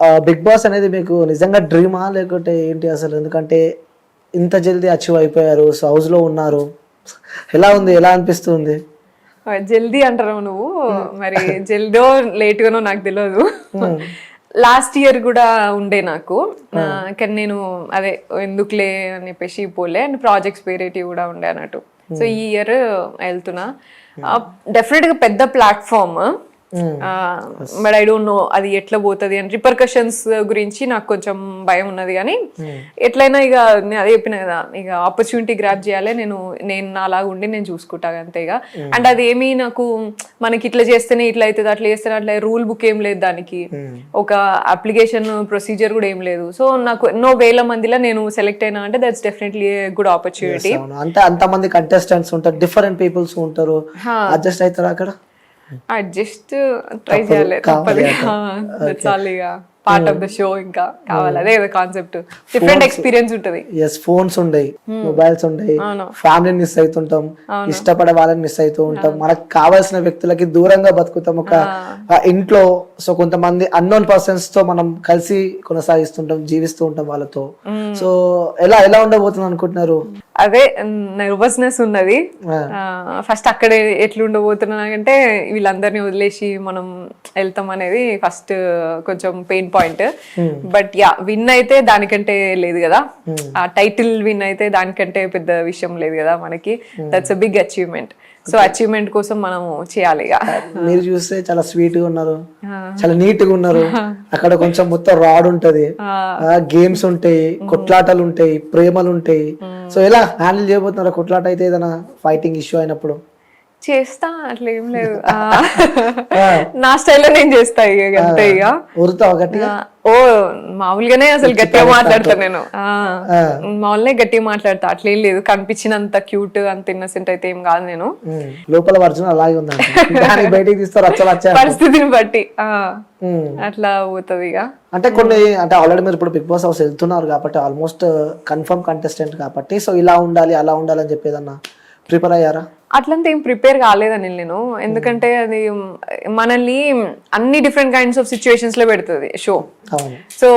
Big boss అనేది మీకు నిజంగా డ్రీమా లేకుంటే ఏంటి అసలు? ఎందుకంటే ఇంత జల్దీ అచీవ్ అయిపోయారు సో హౌస్లో ఉన్నారు. ఎలా ఉంది? ఎలా అనిపిస్తుంది? జల్దీ అంటారు నువ్వు. మరి జల్దో లేట్ గానో నాకు తెలియదు లాస్ట్ ఇయర్ కూడా ఉండే నాకు. ఆ, కానీ నేను అదే ఎందుకులే అని చెప్పేసి పోలే. అండ్ ప్రాజెక్ట్స్ వేరేటి కూడా ఉండే అన్నట్టు. సో ఈ ఇయర్ వెళ్తున్నా. డెఫినెట్గా పెద్ద platform but I don't know అది ఎట్లా పోతుంది అని రిపర్కషన్స్ గురించి నాకు కొంచెం భయం ఉన్నది కానీ ఎట్లయినా ఇక నేను అదే చెప్పిన కదా ఇక ఆపర్చునిటీ గ్రాప్ చేయాలి నేను నేను నాలాగా ఉండి నేను చూసుకుంటా అంతే ఇక. అండ్ అది ఏమీ నాకు మనకి ఇట్లా చేస్తేనే ఇట్లా అవుతుంది అట్లా చేస్తేనే అట్లా రూల్ బుక్ ఏం లేదు దానికి. ఒక అప్లికేషన్ ప్రొసీజర్ కూడా ఏం లేదు. సో నాకు ఎన్నో వేల మందిలో నేను సెలెక్ట్ అయినా అంటే దట్స్ డెఫినెట్లీ గుడ్ ఆపర్చునిటీ అంటే అంతమంది కంటెస్టెంట్స్ ఉంటారు డిఫరెంట్ పీపుల్స్ ఉంటారు. అడ్జస్ట్ అవుతారు అక్కడ? అడ్జస్ట్ ట్రై చేయాలి తప్పదు. ఇక. పార్ట్ ఆఫ్ ద షో ఇంకా కావాలి. అదే కదా కాన్సెప్ట్ డిఫరెంట్ ఎక్స్పీరియన్స్ ఉంటది. ఎస్ ఫోన్స్ ఉండయి మొబైల్స్ ఉండయి అవును. ఫ్యామిలీని మిస్ అవుతుంటాం ఇష్టపడే వాళ్ళని మిస్ అవుతూ ఉంటాం. మనకు కావాల్సిన వ్యక్తులకి దూరంగా బతుకుతాం. ఒక ఇంట్లో సో కొంతమంది అన్నోన్ పర్సన్స్తో మనం కలిసి కొనసాగిస్తుంటాం జీవిస్తూ ఉంటాం వాళ్ళతో. సో ఎలా ఎలా ఉండబోతుంది అనుకుంటున్నారు? అదే నర్వస్నెస్ ఉన్నది. ఫస్ట్ అక్కడే ఎట్లా ఉండబోతున్నా అంటే వీళ్ళందరినీ వదిలేసి మనం వెళ్తాం అనేది ఫస్ట్ కొంచెం pain point but yeah win అయితే దానికంటే లేదు కదా. ఆ టైటిల్ విన్ అయితే దానికంటే పెద్ద విషయం లేదు కదా మనకి. That's a big achievement so achievement కోసం మనము చేయాలి మీరు చూస్తే చాలా స్వీట్గా ఉన్నారు. చాలా నీట్గా ఉన్నారు. అక్కడ కొంచెం మొత్తం రాడ్ ఉంటది. గేమ్స్ ఉంటాయి కొట్లాటలు ఉంటాయి ప్రేమలు ఉంటాయి. సో ఎలా హ్యాండిల్ చేయబోతున్నారు కొట్లాట అయితే ఏదైనా ఫైటింగ్ ఇష్యూ అయినప్పుడు? చేస్తా అట్లా ఏం లేదు. నా స్టైల్లో నేను చేస్తా ఇక అంతే ఇక. గట్టిగా? ఓ మామూలుగానే అసలు గట్టిగా మాట్లాడతా నేను. ఆ, మామూలుగా గట్టిగా మాట్లాడతా అట్లా ఏం లేదు. కనిపించినంత క్యూట్ అంత ఇన్నసెంట్ అయితే ఏం కాదు నేను. లోపల వర్జన్ అలాగే దానికి బయటికి తీస్తారు పరిస్థితిని బట్టి. ఆ అట్లా పోతుంది ఇక. అంటే కొన్ని అంటే ఆల్రెడీ మీరు ఇప్పుడు బిగ్ బాస్ హౌస్ వెళ్తున్నారు కాబట్టి ఆల్మోస్ట్ కన్ఫర్మ్ కంటెస్టెంట్ కాబట్టి సో ఇలా ఉండాలి అలా ఉండాలి అని చెప్పేదన్నా ప్రిపేర్ అయ్యారా? అట్లంతా ఏం ప్రిపేర్ కాలేదని నేను. ఎందుకంటే అది మనల్ని అన్ని డిఫరెంట్ కైండ్స్ ఆఫ్ సిచ్యువేషన్స్లో పెడుతుంది షో సో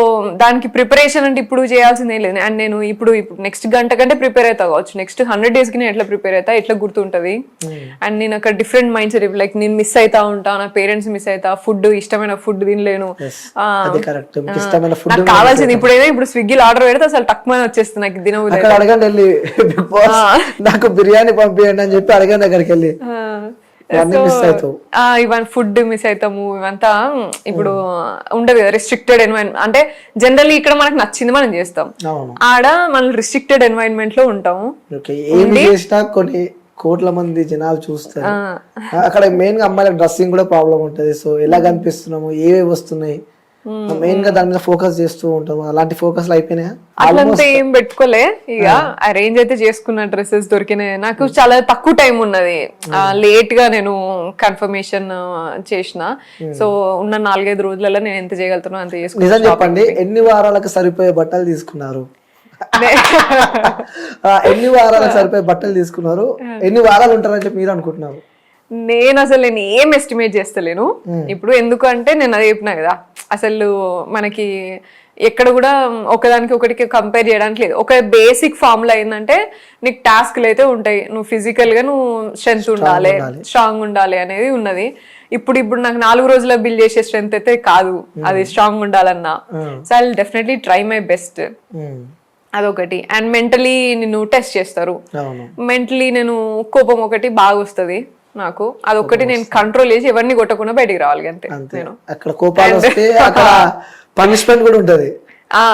దానికి ప్రిపరేషన్ అంటే ఇప్పుడు చేయాల్సిందే లేదు. అండ్ నేను ఇప్పుడు ఇప్పుడు నెక్స్ట్ గంట కంటే ప్రిపేర్ అవుతా కావచ్చు. నెక్స్ట్ హండ్రెడ్ డేస్కి నేను ఎట్లా ప్రిపేర్ అవుతా ఎట్లా గుర్తుంటది. అండ్ నేను అక్కడ డిఫరెంట్ మైండ్ సెట్ లైక్ నేను మిస్ అవుతా ఉంటా నా పేరెంట్స్ మిస్ అవుతా ఫుడ్ ఇష్టమైన ఫుడ్ తినలేను. నాకు కావాల్సింది ఇప్పుడైనా ఇప్పుడు స్విగ్గీలో ఆర్డర్ పెడితే అసలు తక్కువ వచ్చేస్తుంది నాకు బాస్ నాకు బిర్యానీ పంపించండి అని చెప్పి అడగండి అక్కడికి వెళ్ళి. ఇవన్నీ ఫుడ్ మిస్ అవుతాము ఇవంతా ఇప్పుడు ఉండదు కదా రిస్ట్రిక్టెడ్ ఎన్వైరన్మెంట్ అంటే జనరల్లీ ఇక్కడ మనకు నచ్చింది మనం చేస్తాం. ఆడ మనం రిస్ట్రిక్టెడ్ ఎన్వైరన్మెంట్లో ఉంటాము. కొన్ని కోట్ల మంది జనాలు చూస్తారు. అక్కడ మెయిన్గా అమ్మాయిల డ్రెస్సింగ్ కూడా ప్రాబ్లం ఉంటది. సో ఎలా కనిపిస్తున్నాము ఏవేవి వస్తున్నాయి? మెయిన్గా దాని మీద ఫోకస్ చేస్తూ ఉంటాము. అలాంటి ఫోకస్ అయిపోయినాయా? అట్లంతా ఏం పెట్టుకోలే. ఇక అరేంజ్ అయితే చేసుకున్న డ్రెస్సెస్ దొరికినాయి. నాకు చాలా తక్కువ టైం ఉన్నది. లేట్గా నేను కన్ఫర్మేషన్ చేసిన. సో ఉన్న నాలుగైదు రోజులలో నేను ఎంత చేయగలుగుతానో అంత చేసుకున్నా నిజం చెప్పండి ఎన్ని వారాలకు సరిపోయే బట్టలు తీసుకున్నారు? ఎన్ని వారాలకు సరిపోయే బట్టలు తీసుకున్నారు? ఎన్ని వారాలు ఉంటారని చెప్పి మీరు అనుకుంటున్నారు? నేను అసలు నేను ఏం ఎస్టిమేట్ చేస్తలేను. ఇప్పుడు ఎందుకంటే నేను అదే చెప్పినా కదా అసలు మనకి ఎక్కడ కూడా ఒకదానికి ఒకటికి కంపేర్ చేయడానికి లేదు. ఒక బేసిక్ ఫార్ములా ఏంటంటే నీకు టాస్క్లు అయితే ఉంటాయి. నువ్వు ఫిజికల్గా నువ్వు స్ట్రెంత్ ఉండాలి స్ట్రాంగ్ ఉండాలి అనేది ఉన్నది. ఇప్పుడు ఇప్పుడు నాకు నాలుగు రోజుల బిల్ చేసే స్ట్రెంత్ అయితే కాదు. అది స్ట్రాంగ్ ఉండాలన్నా. So I definitely try my best అదొకటి. అండ్ మెంటలీ నిన్ను టెస్ట్ చేస్తారు. మెంటలీ నేను కోపం ఒకటి బాగా వస్తుంది. నాకు అదొకటి నేను కంట్రోల్ చేసి ఎవరిని కొట్టకుండా బయటికి రావాలి అంతే అంతే. అక్కడ కోపాలు వస్తే అక్కడ పనిష్మెంట్ కూడా ఉంటది. ఆ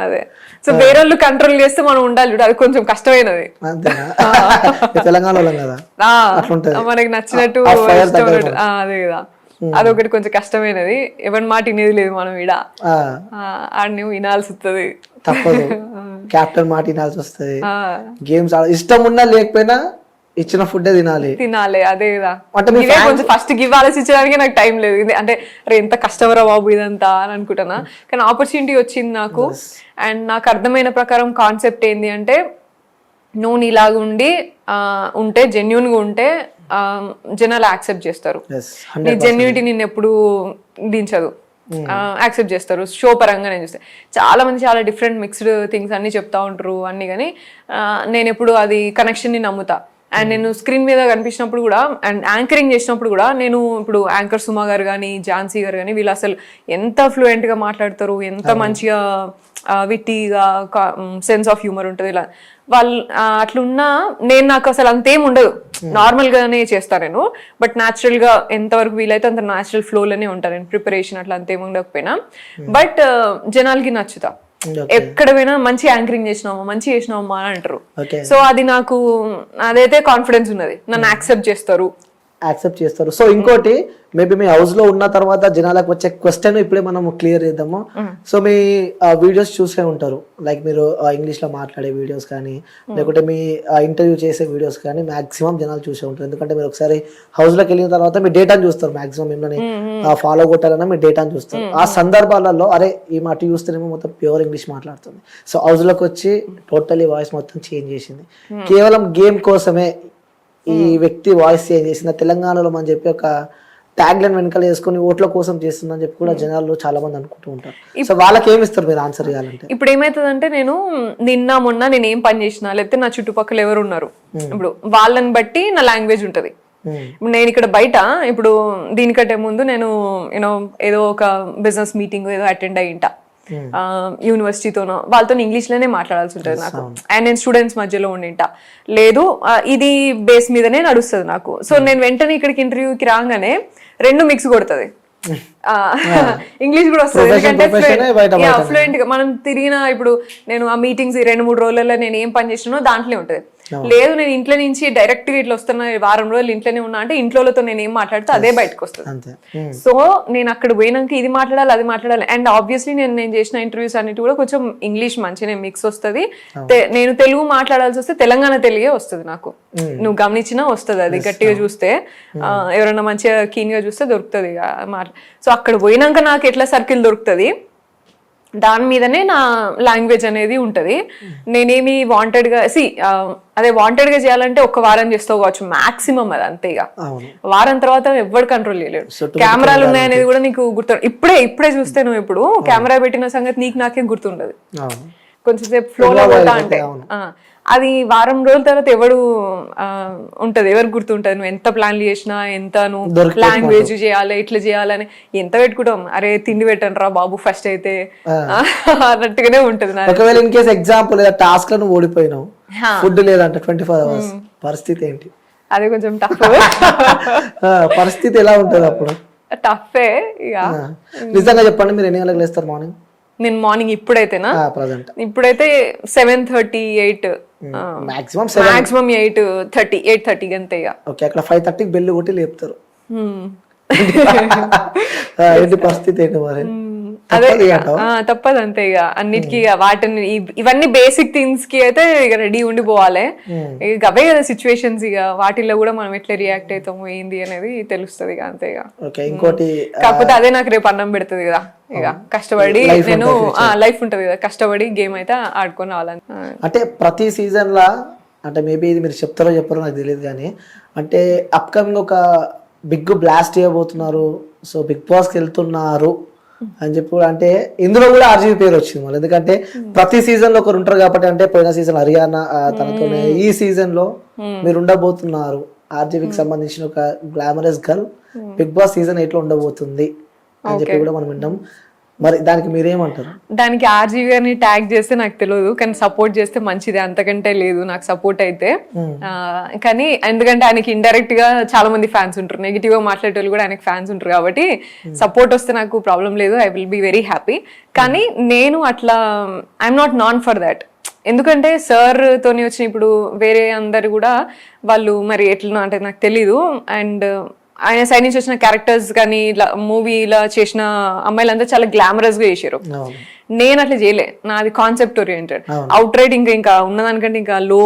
అదే. సో వేరే వాళ్ళు కంట్రోల్ చేస్తే మనం ఉండాలి చూడు అది కొంచెం కష్టమైనది. తెలంగాణ. మనకి నచ్చినట్టు అదే కదా. అదొకటి కొంచెం కష్టమైనది. ఎవరి మాట వినేది లేదు మనం ఆ, ఆడిని వినాల్సి వస్తుంది. తప్పదు. క్యాప్టెన్ మాట వినాల్సి వస్తుంది. ఆ, గేమ్స్ ఇష్టం ఉన్నా లేకపోయినా ఇచ్చిన ఫుడ్ తినాలి. తినాలి అదే కదా. కొంచెం ఫస్ట్ గివ్ ఆలోచించడానికి నాకు టైం లేదు. అంటే అరే ఎంత కష్టమరా బాబు ఇదంతా అని అనుకుంటున్నా. కానీ ఆపర్చునిటీ వచ్చింది నాకు. అండ్ నాకు అర్థమైన ప్రకారం కాన్సెప్ట్ ఏంది అంటే నువ్వు నీలాగా ఉండి ఉంటే జెన్యున్గా ఉంటే జనాలు యాక్సెప్ట్ చేస్తారు. నీ జెన్యునిటీ నిన్ను ఎప్పుడు దించదు. యాక్సెప్ట్ చేస్తారు. షో పరంగా నేను చూస్తే. చాలా మంది చాలా డిఫరెంట్ మిక్స్డ్ థింగ్స్ అన్ని చెప్తా ఉంటారు అన్ని కానీ నేను ఎప్పుడు అది కనెక్షన్ని నమ్ముతా. అండ్ నేను స్క్రీన్ మీద కనిపించినప్పుడు కూడా అండ్ యాంకరింగ్ చేసినప్పుడు కూడా నేను ఇప్పుడు యాంకర్ సుమా గారు కానీ ఝాన్సీ గారు కానీ వీళ్ళు అసలు ఎంత ఫ్లూయెంట్గా మాట్లాడతారు ఎంత మంచిగా విట్టిగా సెన్స్ ఆఫ్ హ్యూమర్ ఉంటుంది ఇలా. వాళ్ళు అట్లున్నా నేను నాకు అసలు అంతేం ఉండదు. నార్మల్ గానే చేస్తా నేను బట్ న్యాచురల్గా ఎంతవరకు వీలైతే అంత న్యాచురల్ ఫ్లో లోనే ఉంటాను నేను. ప్రిపరేషన్ అట్లా అంతేం ఉండకపోయినా. బట్ జనాలకి నచ్చుతా. ఎక్కడ పోయినా మంచి యాంకరింగ్ చేసినామా మంచి చేసినామా అని అంటారు. సో అది నాకు అదైతే కాన్ఫిడెన్స్ ఉన్నది. నన్ను యాక్సెప్ట్ చేస్తారు. యాక్సెప్ట్ చేస్తారు. సో ఇంకోటి మేబీ మీ హౌస్లో ఉన్న తర్వాత జనాలకు వచ్చే క్వశ్చన్ ఇప్పుడే మనం క్లియర్ చేద్దాము. సో మీ వీడియోస్ చూసే ఉంటారు. లైక్ మీరు ఇంగ్లీష్లో మాట్లాడే వీడియోస్ కానీ లేకుంటే మీ ఇంటర్వ్యూ చేసే వీడియోస్ కానీ మాక్సిమం జనాలు చూసే ఉంటారు. ఎందుకంటే మీరు ఒకసారి హౌస్లోకి వెళ్ళిన తర్వాత మీ డేటాను చూస్తారు మాక్సిమం మిమ్మల్ని ఫాలో కొట్టాలన్నా మీ డేటాను చూస్తారు. ఆ సందర్భాలలో అరే ఈ మాట చూస్తేనేమో మొత్తం ప్యూర్ ఇంగ్లీష్ మాట్లాడుతుంది. సో హౌస్లోకి వచ్చి టోటలీ వాయిస్ మొత్తం చేంజ్ చేసింది. కేవలం గేమ్ కోసమే ఈ వ్యక్తి వాయిస్ చేంజ్ చేసిన తెలంగాణలో మనం చెప్పి ఒక ట్యాగ్ లైన్ వెనకాల వేసుకొని ఓట్ల కోసం చేస్తుందని చెప్పి కూడా జనాలు చాలా మంది అనుకుంటూ ఉంటారు. సో వాళ్ళకి ఏమి ఇస్తారు మీరు ఆన్సర్ చేయాలంటే? ఇప్పుడు ఏమైతుందంటే నేను నిన్న మొన్న నేను ఏం పని చేసినా లేకపోతే నా చుట్టుపక్కల ఎవరు ఉన్నారు. ఇప్పుడు వాళ్ళని బట్టి నా లాంగ్వేజ్ ఉంటది. నేను ఇక్కడ బయట ఇప్పుడు దీనికంటే ముందు నేను యూనో ఏదో ఒక బిజినెస్ మీటింగ్ ఏదో అటెండ్ అయ్యింటా. యూనివర్సిటీతోనో వాళ్ళతో ఇంగ్లీష్లోనే మాట్లాడాల్సి ఉంటుంది నాకు. అండ్ నేను స్టూడెంట్స్ మధ్యలో ఉండింటా. లేదు ఇది బేస్ మీదనే నడుస్తుంది నాకు. సో నేను వెంటనే ఇక్కడికి ఇంటర్వ్యూకి రాగానే రెండు మిక్స్ కొడుతుంది. ఇంగ్లీష్ కూడా వస్తుంది. ఎందుకంటే. ఫ్లూయెంట్గా మనం తిరిగిన ఇప్పుడు నేను ఆ మీటింగ్స్ రెండు మూడు రోజులలో నేను ఏం పని చేసినానో దాంట్లో ఉంటుంది. లేదు నేను ఇంట్లో నుంచి డైరెక్ట్గా ఇట్లా వస్తున్నా వారం రోజులు ఇంట్లోనే ఉన్నా అంటే ఇంట్లోతో నేను ఏం మాట్లాడితే అదే బయటకు వస్తుంది. Hmm. సో నేను అక్కడ పోయినాక ఇది మాట్లాడాలి అది మాట్లాడాలి. అండ్ ఆబ్వియస్లీ నేను నేను చేసిన ఇంటర్వ్యూస్ అన్నిటి కూడా కొంచెం ఇంగ్లీష్ మంచిగా మిక్స్ వస్తుంది. నేను తెలుగు మాట్లాడాల్సి వస్తే తెలంగాణ తెలుగే వస్తుంది నాకు. నువ్వు గమనించినా వస్తుంది అది గట్టిగా చూస్తే. ఆ, ఎవరైనా మంచిగా keen గా చూస్తే దొరుకుతుంది సో అక్కడ పోయినాక నాకు ఎట్లా సర్కిల్ దొరుకుతుంది? దాని మీదనే నా లాంగ్వేజ్ అనేది ఉంటది. నేనేమి వాంటెడ్గా సి అదే వాంటెడ్గా చేయాలంటే ఒక వారం చేస్తావు కావచ్చు మాక్సిమం అది అంతే ఇక. వారం తర్వాత ఎవ్వరు కంట్రోల్ చేయలేడు. కెమెరాలు ఉన్నాయనేది కూడా నీకు గుర్తు ఇప్పుడే ఇప్పుడే చూస్తే నువ్వు ఇప్పుడు కెమెరా పెట్టిన సంగతి నీకు నాకేం గుర్తుండదు. అవును. కొంచెం సేపు ఫ్లో లో పోతా అంటే. అది వారం రోజుల తర్వాత ఎవడు ఉంటది. ఎవరు గుర్తుంటది? నువ్వు ఎంత ప్లాన్లు చేసినా ఎంత నువ్వు లాంగ్వేజ్ చేయాలి ఇట్లా చేయాలని ఎంత పెట్టుకుంటాం? అరే తిండి పెట్టండి రా బాబు ఫస్ట్ అయితే. అన్నట్టుగానే ఉంటది ఒకవేళ ఇన్ కేసు ఎగ్జాంపుల్ లేదా టాస్క్లో నువ్వు ఓడిపోయినావు ఫుడ్ లేదంట ట్వంటీ ఫోర్ అవర్స్ పరిస్థితి ఏంటి? అదే కొంచెం టఫ్ పరిస్థితి ఎలా ఉంటుంది అప్పుడు? టఫే ఇక. నిజంగా చెప్పండి మీరు ఎన్ని గంటలకు లేస్తారు మార్నింగ్ నేను మార్నింగ్ ఇప్పుడైతేనా? ప్రజెంట్. ఇప్పుడైతే seven thirty eight maximum maximum eight thirty eight thirty అంతే ఓకే అక్కడ ఫైవ్ థర్టీకి బెల్లు కొట్టి లేపుతారు. ఏంటి పరిస్థితి ఏంటి మరి? తప్పదు అంతే ఇక. అన్నిటికీ వాటిని ఇవ్- ఇవన్నీ బేసిక్ థింగ్స్కి అయితే ఇక రెడీ ఉండిపోవాలి. ఇక అవే కదా సిచ్యువేషన్స్ ఇక. వాటిల్లో కూడా మనం ఎట్లా రియాక్ట్ అవుతాము ఏంది అనేది తెలుస్తుంది ఇక అంతే ఇక. ఇంకోటి కాకపోతే అదే నాకు రేపు అన్నం పెడుతుంది కదా ఇక. కష్టపడి నేను లైఫ్ ఉంటది కదా. కష్టపడి గేమ్ అయితే ఆడుకొని రావాలని. అంటే ప్రతి సీజన్ లా అంటే మేబీ ఇది మీరు చెప్తారో చెప్పారో నాకు తెలియదు కానీ అంటే అప్కమింగ్ ఒక బిగ్ బ్లాస్ట్ చేయబోతున్నారు. సో బిగ్ బాస్కి వెళ్తున్నారు. అని చెప్పి కూడా అంటే ఇందులో కూడా ఆర్జీవి పేరు వచ్చింది మళ్ళీ. ఎందుకంటే ప్రతి సీజన్లో ఒకరు ఉంటారు కాబట్టి అంటే పోయిన సీజన్ హర్యానా ఆ, తనతోనే. ఈ సీజన్లో మీరు ఉండబోతున్నారు. ఆర్జీవికి సంబంధించిన ఒక glamorous girl Bigg Boss season ఎయిట్లో ఉండబోతుంది అని చెప్పి కూడా మనం వింటాం మరి దానికి మీరేమంటారు? దానికి ఆర్జీవి గారిని ట్యాగ్ చేస్తే నాకు తెలియదు కానీ సపోర్ట్ చేస్తే మంచిది అంతకంటే లేదు నాకు సపోర్ట్ అయితే. ఆ, కానీ ఎందుకంటే ఆయనకి ఇండైరెక్ట్గా చాలా మంది ఫ్యాన్స్ ఉంటారు. నెగిటివ్గా మాట్లాడే వాళ్ళు కూడా ఆయనకి ఫ్యాన్స్ ఉంటారు కాబట్టి సపోర్ట్ వస్తే నాకు ప్రాబ్లం లేదు. I will be very happy కానీ నేను అట్లా I'm not none for that ఎందుకంటే సార్ తోని వచ్చిన ఇప్పుడు వేరే అందరు కూడా వాళ్ళు మరి ఎట్లా అంటే నాకు తెలీదు. అండ్ ఆయన సైడ్ నుంచి వచ్చిన క్యారెక్టర్స్ కానీ ఇలా మూవీ ఇలా చేసిన అమ్మాయిలంతా చాలా గ్లామరస్గా చేశారు నేను అట్లా చేయలే. నాది కాన్సెప్ట్ ఓరియంటెడ్ అవుట్ రైట్ ఇంకా ఇంకా ఉన్నదానికంటే ఇంకా లో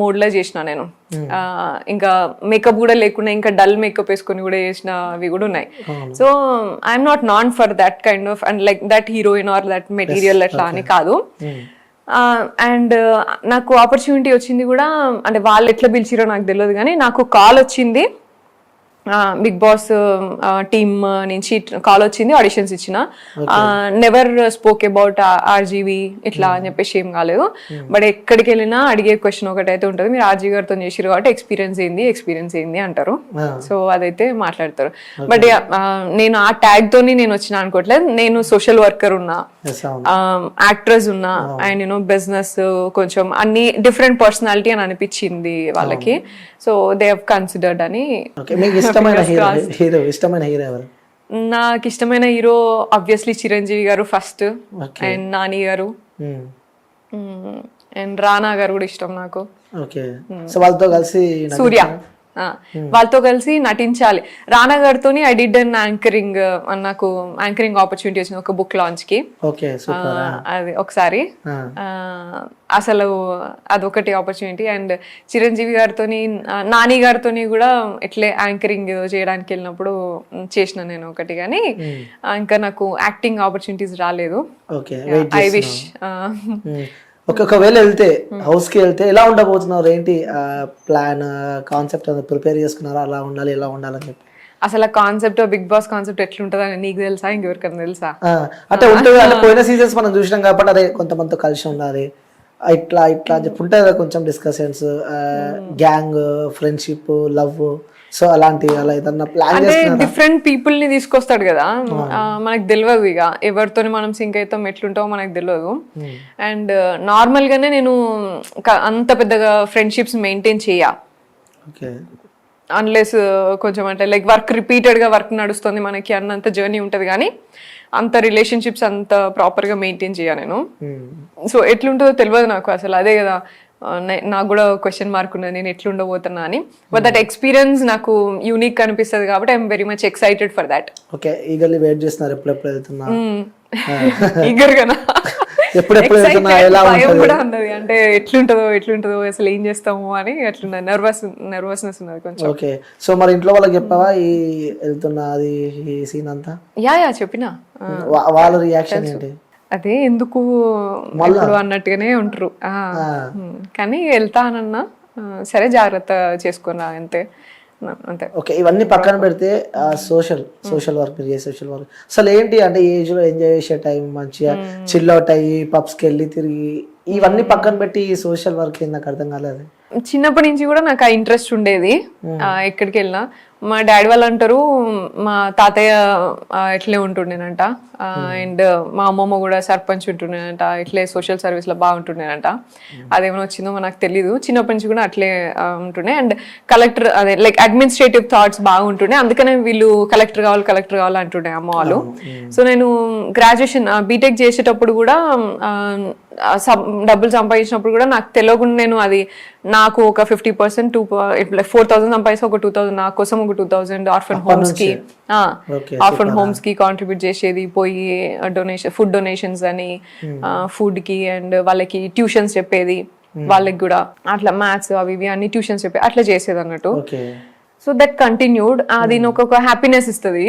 మోడ్లో చేసిన నేను. ఇంకా మేకప్ కూడా లేకుండా ఇంకా డల్ మేకప్ వేసుకొని కూడా చేసిన అవి కూడా ఉన్నాయి. So I'm not none for that kind of and like that heroine or that material అట్లా అని కాదు. అండ్ నాకు ఆపర్చునిటీ వచ్చింది కూడా అంటే వాళ్ళు ఎట్లా పిలిచిరో నాకు తెలియదు కానీ నాకు కాల్ వచ్చింది బిగ్ బాస్ టీమ్ నుంచి కాల్ వచ్చింది ఆడిషన్స్ ఇచ్చిన. నెవర్ స్పోక్ అబౌట్ ఆర్జీవి ఇట్లా అని చెప్పేసి ఏం కాలేదు. బట్ ఎక్కడికి వెళ్ళినా అడిగే క్వశ్చన్ ఒకటి అయితే ఉంటుంది. మీరు ఆర్జీ గారితో చేసిరు కాబట్టి ఎక్స్పీరియన్స్ ఏంది ఎక్స్పీరియన్స్ ఏంది అంటారు. సో అదైతే మాట్లాడతారు. బట్ నేను ఆ ట్యాగ్ తోని నేను వచ్చిన అనుకోవట్లేదు. నేను సోషల్ వర్కర్ ఉన్నా. యాక్ట్రెస్ ఉన్నా. అండ్ యూనో బిజినెస్ కొంచెం అన్ని డిఫరెంట్ పర్సనాలిటీ అని అనిపించింది వాళ్ళకి. సో దే హవ్ కన్సిడర్డ్ అని మీకు ఇష్టమైన హీరో హీరో ఇష్టమైన హీరో ఎవరు? నాకు ఇష్టమైన హీరో ఆబ్వియస్లీ చిరంజీవి గారు ఫస్ట్. అండ్ నాని గారు. అండ్ రానా గారు కూడా ఇష్టం నాకు. ఓకే సో వాళ్ళతో కలిసి సూర్య. వాళ్ళతో కలిసి నటించాలి. రానా గారితో ఐ డిడ్ అన్ యాంకరింగ్ నాకు యాంకరింగ్ ఆపర్చునిటీ వచ్చింది ఒక బుక్ లాంచ్కి. అది ఒకసారి. అసలు అదొకటి ఆపర్చునిటీ అండ్ చిరంజీవి గారితో నాని గారితో కూడా ఇట్లే యాంకరింగ్ చేయడానికి వెళ్ళినప్పుడు చేసిన నేను ఒకటి కానీ ఆ, ఇంకా నాకు యాక్టింగ్ ఆపర్చునిటీస్ రాలేదు. ఐ విష్ ఒకవేళ వెళ్తే హౌస్కి వెళ్తే ఎలా ఉండబోతున్నారు? ఏంటి ప్లాన్ కాన్సెప్ట్ ప్రిపేర్ చేసుకున్నారా? అలా ఉండాలి ఇలా ఉండాలని చెప్పి. అసలు కాన్సెప్ట్ బిగ్ బాస్ కాన్సెప్ట్ ఎట్లుంటుందని నీకు తెలుసా? ఇంకెవరికైనా తెలుసా? ఆ, అంటే ఉంటుంది అంటే పోయిన సీజన్స్ మనం చూసినాం కాబట్టి అదే కొంతమందితో కలిసి ఉండాలి. ఆ, ఇట్లా ఇట్లా అని చెప్పి ఉంటుంది కదా కొంచెం discussions gang friendship love so అలాంటి అలా ఏదన్నా ప్లాన్ అంటే డిఫరెంట్ పీపుల్ని తీసుకొస్తాడు కదా. మనకు తెలియదు ఇక. ఎవరితో మనం సింక్ అవుతాం ఎట్లుంటామో మనకు తెలియదు అండ్ నార్మల్ గానే నేను అంత పెద్దగా ఫ్రెండ్షిప్స్ మెయింటైన్ చేయ. అన్లెస్ కొంచెం అంటే లైక్ వర్క్ రిపీటెడ్గా వర్క్ నడుస్తుంది మనకి అన్నంత జర్నీ ఉంటది కానీ అంత రిలేషన్షిప్స్ అంత ప్రాపర్గా మెయింటైన్ చేయ నేను. సో ఎట్లుంటుందో తెలియదు నాకు అసలు. అదే కదా నాకు కూడా క్వశ్చన్ మార్క్ ఉన్నది నేను ఎట్లుండబోతున్నా అని. బట్ దట్ ఎక్స్పీరియన్స్ నాకు యూనిక్ అనిపిస్తుంది కాబట్టి I'm very much excited for that okay eagerly wait చేస్తున్నారు ఎప్పుడెప్పుడు వెళ్తున్నా? ఈగర్ గానా? ఎప్పుడెప్పుడు వెళ్తున్నా ఎలా ఉంటుంది? కూడా ఉన్నది అంటే ఎట్లుంటుందో ఎట్లుంటుందో అసలు ఏం చేస్తాము అని అట్లున్నది నర్వస్ నర్వస్నెస్ ఉన్నది కొంచెం. ఓకే సో మరి ఇంట్లో వాళ్ళకి చెప్పావా ఈ వెళ్తున్నా అది ఈ సీన్ అంతా? యా యా చెప్పినా. వా- వాళ్ళ రియాక్షన్ ఏంటి? అదే ఎందుకు ఇప్పుడు అన్నట్టుగానే ఉంటారు. కానీ వెళ్తానన్నా సరే జాగ్రత్త చేసుకున్నా అంతే. అంతే. ఓకే ఇవన్నీ పక్కన పెడితే సోషల్ సోషల్ వర్క్ మీరు చేసే సోషల్ వర్క్. అసలు ఏంటి అంటే ఏజ్లో ఎంజాయ్ చేసే టైం మంచిగా చిల్ అవుట్ అయ్యి పబ్స్కి వెళ్ళి తిరిగి ఇవన్నీ పక్కన పెట్టి ఈ సోషల్ వర్క్ నాకు అర్థం కాలేదు. చిన్నప్పటి నుంచి కూడా నాకు ఆ ఇంట్రెస్ట్ ఉండేది. ఎక్కడికి వెళ్ళినా. మా డాడీ వాళ్ళు అంటారు మా తాతయ్య ఇట్లే ఉంటుండేనంట. అండ్ మా అమ్మమ్మ కూడా సర్పంచ్ ఉంటుండేనంట ఇట్లే సోషల్ సర్వీస్లో బాగుంటుండేనంట అదేమైనా వచ్చిందో నాకు తెలీదు. చిన్నప్పటి నుంచి కూడా అట్లే ఉంటుండే. అండ్ కలెక్టర్ అదే లైక్ అడ్మినిస్ట్రేటివ్ థాట్స్ బాగుంటుండే అందుకనే వీళ్ళు కలెక్టర్ కావాలి కలెక్టర్ కావాలి అంటుండే అమ్మ వాళ్ళు. సో నేను గ్రాడ్యుయేషన్ బీటెక్ చేసేటప్పుడు కూడా డబ్బులు సంపాదించినప్పుడు కూడా నాకు తెలియకుండా నేను అది నాకు ఒక fifty percent two four thousand సంపాదిస్తే ఒక టూ థౌసండ్ నా కోసం ఒక టూ థౌసండ్ ఆర్ఫన్ హోమ్స్కి ఆర్ఫన్ హోమ్స్కి కాంట్రిబ్యూట్ చేసేది పోయి డొనేషన్ ఫుడ్ డొనేషన్స్ అని ఫుడ్కి అండ్ వాళ్ళకి ట్యూషన్స్ చెప్పేది వాళ్ళకి కూడా. అట్లా మ్యాథ్స్ అవి ఇవి అన్ని ట్యూషన్స్ చెప్పి అట్లా చేసేది అన్నట్టు. సో దట్ కంటిన్యూడ్ అది నాకు ఒక హ్యాపీనెస్ ఇస్తుంది.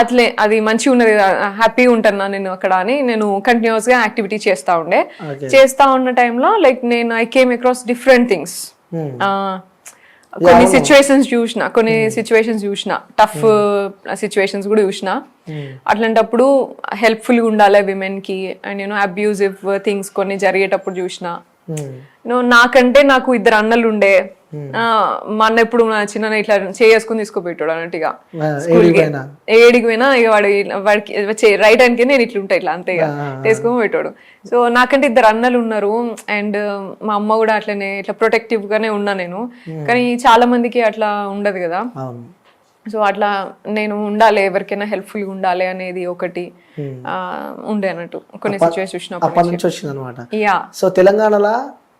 అట్లే అది మంచిగా ఉన్నది హ్యాపీగా ఉంటాను నేను అక్కడ అని నేను కంటిన్యూస్గా యాక్టివిటీ చేస్తా ఉండే. చేస్తా ఉన్న టైంలో లైక్ నేను I came across different things కొన్ని సిచ్యువేషన్స్ చూసిన కొన్ని సిచ్యువేషన్స్ చూసిన టఫ్ సిచ్యువేషన్స్ కూడా చూసిన అట్లాంటప్పుడు హెల్ప్ఫుల్గా ఉండాలి విమెన్కి and you know abusive things కొన్ని జరిగేటప్పుడు చూసిన. Know, నాకంటే నాకు ఇద్దరు అన్నలు ఉండే మా అన్న ఎప్పుడు నా చిన్న ఇట్లా చేసుకుని తీసుకోబెట్టాడు అన్నట్టుగా. ఏడికి పోయినా? ఇక వాడు వాడికి రైట్ హ్యాండ్కి నేను ఇట్లా ఉంటా ఇట్లా అంతే ఇక. తీసుకొని పెట్టాడు సో నాకంటే ఇద్దరు అన్నలు ఉన్నారు. అండ్ మా అమ్మ కూడా అట్లనే ఇట్లా ప్రొటెక్టివ్ గానే ఉన్నా నేను. కానీ చాలా మందికి అట్లా ఉండదు కదా. సో అట్లా నేను ఉండాలి ఎవరికైనా హెల్ప్ఫుల్గా ఉండాలి అనేది ఒకటి ఆ, ఉండే అన్నట్టు. కొన్ని సిచ్యువేషన్ అప్పటి నుంచి. వచ్చింది అనమాట యా సో తెలంగాణలో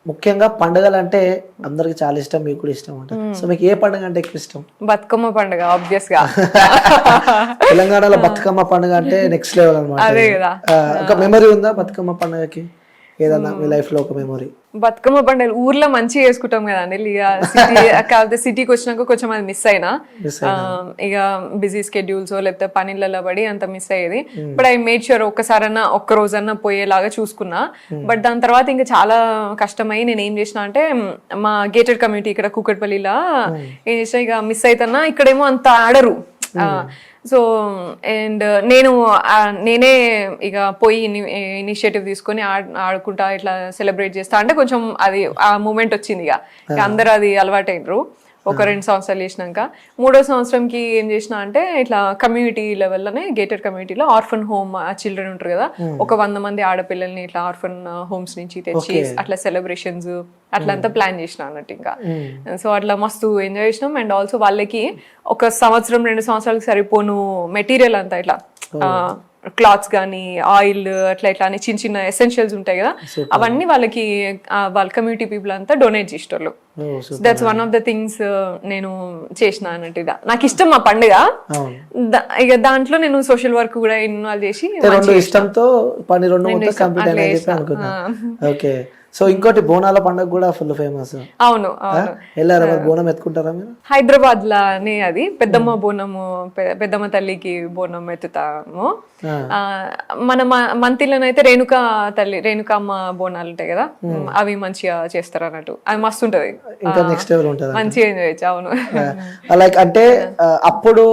ముఖ్యంగా పండుగలు అంటే అందరికి చాలా ఇష్టం మీకు కూడా ఇష్టం అంట సో మీకు ఏ పండుగ అంటే ఎక్కువ ఇష్టం? బతుకమ్మ పండుగ ఆబ్వియస్గా. తెలంగాణలో బతుకమ్మ పండుగ అంటే నెక్స్ట్ లెవెల్ అనమాట ఒక మెమరీ ఉందా బతుకమ్మ పండుగకి? ఏదన్నా మీ లైఫ్లో ఒక మెమొరీ బతుకమ్మ పండుగ ఊర్లో మంచిగా చేసుకుంటాం కదండి ఇక సిటీ కాకపోతే సిటీకి వచ్చినాక కొంచెం అది మిస్ అయినా. ఇక బిజీ స్కెడ్యూల్స్ లేకపోతే పనిళ్ళలో పడి అంత మిస్ అయ్యేది. బట్ ఐ మేడ్ షూర్ ఒక్కసారన్నా ఒక్క రోజన్నా పోయేలాగా చూసుకున్నా. బట్ దాని తర్వాత ఇంకా చాలా కష్టమై నేను ఏం చేసిన అంటే మ్, మా గేటెడ్ కమ్యూనిటీ ఇక్కడ కూకట్పల్లిలో ఏం చేసిన ఇక మిస్ అవుతున్నా ఇక్కడేమో అంత ఆడరు. సో అండ్ నేను ఆ, నేనే ఇక పోయి ఇనిషియేటివ్ తీసుకొని ఆడ్- ఆడుకుంటా ఇట్లా సెలబ్రేట్ చేస్తా. అంటే కొంచెం అది ఆ మూమెంట్ వచ్చింది ఇక. ఇక అందరూ అది అలవాటైనరు. ఒక రెండు సంవత్సరాలు చేసినాక మూడో సంవత్సరంకి ఏం చేసిన అంటే ఇట్లా కమ్యూనిటీ లెవెల్లోనే గేటెడ్ కమ్యూనిటీలో ఆర్ఫన్ హోమ్ చిల్డ్రన్ ఉంటారు కదా ఒక వంద మంది ఆడపిల్లల్ని ఇట్లా ఆర్ఫన్ హోమ్స్ నుంచి తెచ్చి అట్లా సెలబ్రేషన్స్ అట్లా అంతా ప్లాన్ చేసిన అన్నట్టు ఇంకా. సో అట్లా మస్తు ఎంజాయ్ చేసినాం. అండ్ ఆల్సో వాళ్ళకి ఒక సంవత్సరం రెండు సంవత్సరాలకు సరిపోను మెటీరియల్ అంతా ఇట్లా క్లాత్స్ కానీ ఆయిల్ అట్లా ఇట్లా అని చిన్న చిన్న ఎసెన్షియల్స్ ఉంటాయి కదా అవన్నీ వాళ్ళకి వాళ్ళ కమ్యూనిటీ పీపుల్ అంతా డొనేట్ చేసేటోళ్ళు. That's one of the things నేను చేసిన అన్నట్టు ఇక. నాకు ఇష్టం ఆ పండుగ. ఇక దాంట్లో నేను సోషల్ వర్క్ కూడా ఇన్వాల్వ్ చేసి ఇష్టంతో పని రెండు కంప్లీట్ ఓకే. సో ఇంకోటి బోనాల పండుగ కూడా ఫుల్ ఫేమస్ అవును వెళ్ళారా మరి బోనం ఎత్తుకుంటారా మీరు? హైదరాబాద్ లానే అది. పెద్దమ్మ బోనము పెద్దమ్మ తల్లికి బోనం ఎత్తుతాము. మన మంతిలోనైతే రేణుక తల్లి రేణుకమ్మ బోనాలు ఉంటాయి కదా? అవి మంచిగా చేస్తారు అన్నట్టు అది మస్తు ఉంటది. ఇంకా నెక్స్ట్ మంచిగా ఎంజాయ్ అవును. లైక్ అంటే అప్పుడు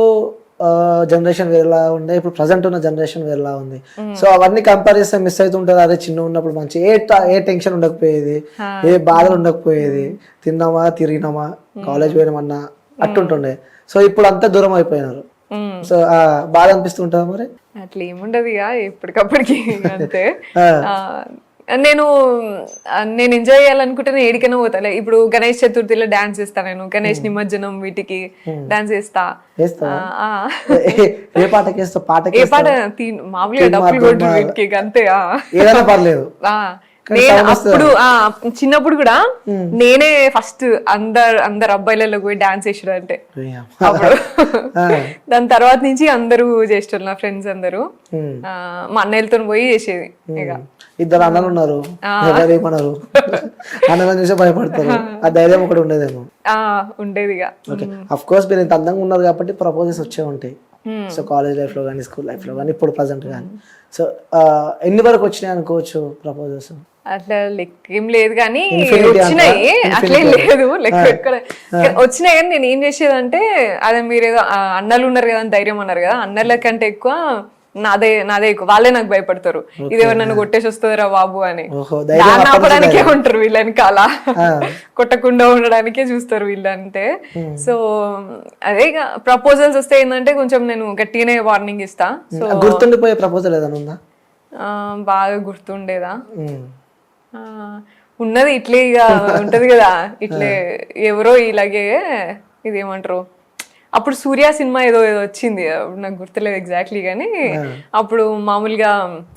జనరేషన్ వేరేలా ఉండే ఇప్పుడు ప్రజెంట్ ఉన్న జనరేషన్ వేరేలా ఉంది. సో అవన్నీ కంపేర్ చేస్తే మిస్ అవుతుంటది. అదే చిన్న ఉన్నప్పుడు మంచి ఏ ట- ఏ టెన్షన్ ఉండకపోయేది. ఏ బాధలు ఉండకపోయేది. తిన్నామా తిరిగినామా కాలేజ్ పోయినామన్నా అట్టుంటుండే. సో ఇప్పుడు అంతా దూరం అయిపోయినారు. సో ఆ, బాధ అనిపిస్తుంటుందా మరి? అట్లా ఏముండదు ఇక ఎప్పటికప్పటికి అంతే. నేను నేను ఎంజాయ్ చేయాలనుకుంటే నేను ఏడికైనా పోతాలే ఇప్పుడు గణేష్ చతుర్థిలో డాన్స్ చేస్తా నేను. గణేష్ నిమజ్జనం వీటికి డాన్స్ చేస్తా. ఏ- పాటకి పాట? మామూలుగా డబ్బులు కొట్టు వీటికి అంతే. ఏదైనా పర్లేదు. ఆ, నేను అప్పుడు ఆ చిన్నప్పుడు కూడా నేనే ఫస్ట్ అందరు అందరు అబ్బాయిలలో పోయి డాన్స్ చేసాడు అంటే దాని తర్వాత నుంచి అందరూ చేస్తారు నా ఫ్రెండ్స్ అందరూ. Hmm. మా అన్నయ్యలతో పోయి చేసేది ఇక. ఇద్దరు అన్నలు ఉన్నారు. ఏమన్నారు అన్నలను చూసి భయపడతారు. ఆ ధైర్యం ఒకటి ఉండేదేమో. ఆ ఉండేది ఇక. ఓకే అఫ్ కోర్స్ మీరు ఇంత అందంగా ఉన్నారు కాబట్టి ప్రపోజల్స్ వచ్చే ఉంటాయి. సో కాలేజ్ లైఫ్లో కానీ స్కూల్ లైఫ్లో కానీ ఇప్పుడు ప్రజెంట్ కానీ సో ఎన్ని వరకు వచ్చినాయి అనుకోవచ్చు ప్రపోజల్స్ అట్లా లెక్క ఏం లేదు కానీ వచ్చినాయి? అట్లేం లేదు లెక్క పెట్టుకోలే. వచ్చినాయి కానీ నేను ఏం చేసేదంటే అదే మీరు ఏదో అన్నలు ఉన్నారు కదా ధైర్యం అన్నారు కదా అన్నల కంటే ఎక్కువ నాదే నాదే ఎక్కువ. వాళ్ళే నాకు భయపడతారు. ఇది ఎవరు నన్ను కొట్టేసి వస్తుందిరా బాబు అని. ఆపడానికే ఉంటారు వీళ్ళ వెనకాల కొట్టకుండా ఉండడానికే చూస్తారు వీళ్ళంటే. సో అదే ప్రపోజల్స్ వస్తే ఏంటంటే కొంచెం నేను గట్టిగానే వార్నింగ్ ఇస్తా. సో గుర్తుండిపోయే ప్రపోజల్ ఏదైనా ఉందా? బాగా గుర్తుండేదా? ఉన్నది ఇట్లే ఇక ఉంటది కదా ఇట్లే ఎవరో ఇలాగే ఇదేమంటారు? అప్పుడు సూర్య సినిమా ఏదో ఏదో వచ్చింది నాకు గుర్తులేదు ఎగ్జాక్ట్లీ కానీ అప్పుడు మామూలుగా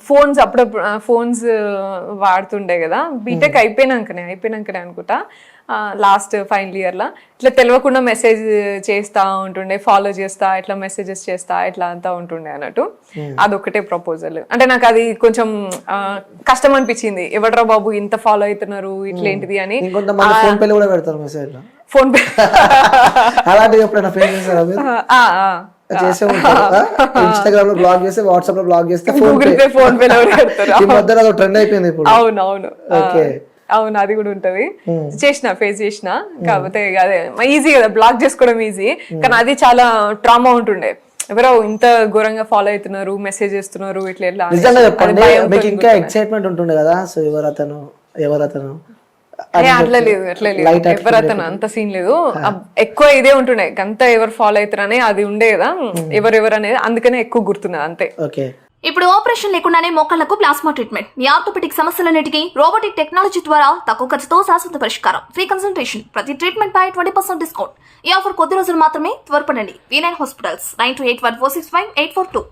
ఫోన్స్ అప్పుడప్పుడు ఫోన్స్ వాడుతుండే కదా. బీటెక్ అయిపోయినాకనే అయిపోయినాకనే అనుకుంటా. లాస్ట్ ఫైనల్ ఇయర్లో ఇట్లా తెలియకుండా మెసేజ్ చేస్తా ఉంటుండే ఫాలో చేస్తా ఇట్లా మెసేజెస్ చేస్తా ఇట్లా అంతా ఉంటుండే అన్నట్టు. అదొకటే ప్రపోజల్ అంటే నాకు అది కొంచెం కష్టం అనిపించింది. ఎవడ్రా బాబు ఇంత ఫాలో అవుతున్నారు ఇట్లేంటిది అని. ఫోన్ పే అలాంటివి ఎప్పుడైనా ఫేస్ చేస్తారా మీరు. చేసే ఇన్స్టాగ్రామ్లో బ్లాగ్ చేస్తే వాట్సాప్లో బ్లాగ్ చేస్తే phone Google Pay. PhonePe ఈ మధ్యలో అది ట్రెండ్ అయిపోయింది ఇప్పుడు. అవును అవును ఓకే. అవును అది కూడా ఉంటది. చేసిన ఫేస్ చేసిన కాకపోతే అదే ఈజీ కదా బ్లాక్ చేసుకోవడం ఈజీ. కానీ అది చాలా ట్రామా ఉంటుండే. ఎవరో ఇంత ఘోరంగా ఫాలో అవుతున్నారు మెసేజ్ చేస్తున్నారు ఇట్లా అనేసి. నిజంగా చెప్పండి మీకు ఇంకా ఎక్సైట్మెంట్ ఉంటుండే కదా సో ఎవరు అతను ఎవరు అతను అట్లా లేదు అట్లా లేదు. ఎవరు అతను అంత సీన్ లేదు. ఎక్కువ ఇదే ఉంటుండే. అంత ఎవరు ఫాలో అవుతారనే అది ఉండే కదా. ఎవరెవరు అనేది అందుకనే ఎక్కువ గుర్తున్నది అంతే. ఓకే. ఇప్పుడు ఆపరేషన్ లేకుండానే మోకాళ్ళకు ప్లాస్మా ట్రీట్మెంట్ మీ ఆర్థోపెటిక్ సమస్యలన్నిటికీ రోబోటిక్ టెక్నాలజీ ద్వారా తక్కువ ఖర్చుతో శాశ్వత పరిష్కారం. ఫ్రీ కన్సల్టేషన్ ప్రతి ట్రీట్మెంట్ పై ట్వంటీ పర్సెంట్ డిస్కౌంట్ ఈ ఆఫర్ కొద్ది రోజులు మాత్రమే త్వరపడండి. V nine hospitals nine two eight one four six five eight four two